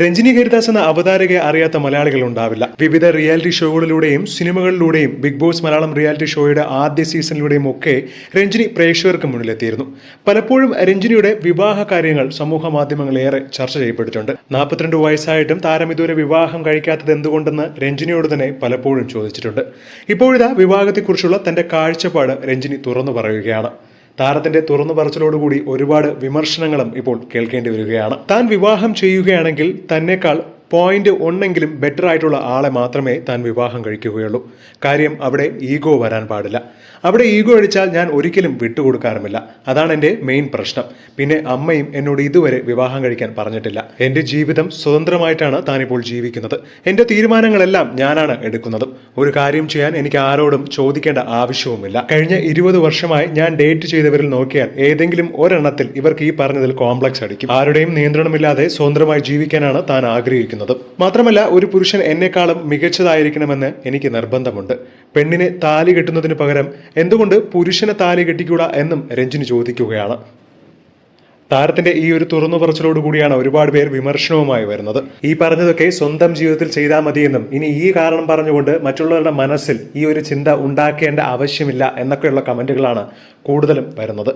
രഞ്ജിനി ഹരിദാസ് എന്ന അവതാരകയെ അറിയാത്ത മലയാളികൾ ഉണ്ടാവില്ല. വിവിധ റിയാലിറ്റി ഷോകളിലൂടെയും സിനിമകളിലൂടെയും ബിഗ് ബോസ് മലയാളം റിയാലിറ്റി ഷോയുടെ ആദ്യ സീസണിലൂടെയും ഒക്കെ രഞ്ജിനി പ്രേക്ഷകർക്ക് മുന്നിലെത്തിയിരുന്നു. പലപ്പോഴും രഞ്ജിനിയുടെ വിവാഹ കാര്യങ്ങൾ സമൂഹ മാധ്യമങ്ങളിൽ ഏറെ ചർച്ച ചെയ്യപ്പെട്ടിട്ടുണ്ട്. നാൽപ്പത്തിരണ്ട് വയസ്സായിട്ടും താരം ഇതുവരെ വിവാഹം കഴിക്കാത്തത് എന്തുകൊണ്ടെന്ന് രഞ്ജിനിയോട് തന്നെ പലപ്പോഴും ചോദിച്ചിട്ടുണ്ട്. ഇപ്പോഴിതാ വിവാഹത്തെക്കുറിച്ചുള്ള തന്റെ കാഴ്ചപ്പാട് രഞ്ജിനി തുറന്നു പറയുകയാണ്. താരത്തിന്റെ തുറന്നു പറച്ചിലോടുകൂടി ഒരുപാട് വിമർശനങ്ങളും ഇപ്പോൾ കേൾക്കേണ്ടി വരികയാണ്. താൻ വിവാഹം ചെയ്യുകയാണെങ്കിൽ തന്നെക്കാൾ പോയിന്റ് ഒന്നെങ്കിലും ബെറ്റർ ആയിട്ടുള്ള ആളെ മാത്രമേ താൻ വിവാഹം കഴിക്കുകയുള്ളൂ. കാര്യം അവിടെ ഈഗോ വരാൻ പാടില്ല. അവിടെ ഈഗോ അടിച്ചാൽ ഞാൻ ഒരിക്കലും വിട്ടുകൊടുക്കാറുമില്ല. അതാണ് എന്റെ മെയിൻ പ്രശ്നം. പിന്നെ അമ്മയും എന്നോട് ഇതുവരെ വിവാഹം കഴിക്കാൻ പറഞ്ഞിട്ടില്ല. എന്റെ ജീവിതം സ്വതന്ത്രമായിട്ടാണ് താനിപ്പോൾ ജീവിക്കുന്നത്. എന്റെ തീരുമാനങ്ങളെല്ലാം ഞാനാണ് എടുക്കുന്നതും. ഒരു കാര്യം ചെയ്യാൻ എനിക്ക് ആരോടും ചോദിക്കേണ്ട ആവശ്യവുമില്ല. കഴിഞ്ഞ ഇരുപത് വർഷമായി ഞാൻ ഡേറ്റ് ചെയ്തവരിൽ നോക്കിയാൽ ഏതെങ്കിലും ഒരെണ്ണത്തിൽ ഇവർക്ക് ഈ പറഞ്ഞതിൽ കോംപ്ലക്സ് അടിക്കും. ആരുടെയും നിയന്ത്രണമില്ലാതെ സ്വതന്ത്രമായി ജീവിക്കാനാണ് താൻ ആഗ്രഹിക്കുന്നത്. മാത്രമല്ല ഒരു പുരുഷൻ എന്നെക്കാളും മികച്ചതായിരിക്കണമെന്ന് എനിക്ക് നിർബന്ധമുണ്ട്. പെണ്ണിനെ താലി കെട്ടുന്നതിന് പകരം എന്തുകൊണ്ട് പുരുഷനെ താലി കെട്ടിക്കൂടാ എന്നും രഞ്ജിനി ചോദിക്കുകയാണ്. താരത്തിന്റെ ഈ ഒരു തുറന്നു പറച്ചിലോട് കൂടിയാണ് ഒരുപാട് പേർ വിമർശനവുമായി വരുന്നത്. ഈ പറഞ്ഞതൊക്കെ സ്വന്തം ജീവിതത്തിൽ ചെയ്താൽ മതിയെന്നും ഇനി ഈ കാരണം പറഞ്ഞുകൊണ്ട് മറ്റുള്ളവരുടെ മനസ്സിൽ ഈ ഒരു ചിന്ത ഉണ്ടാക്കേണ്ട ആവശ്യമില്ല എന്നൊക്കെയുള്ള കമന്റുകളാണ് കൂടുതലും വരുന്നത്.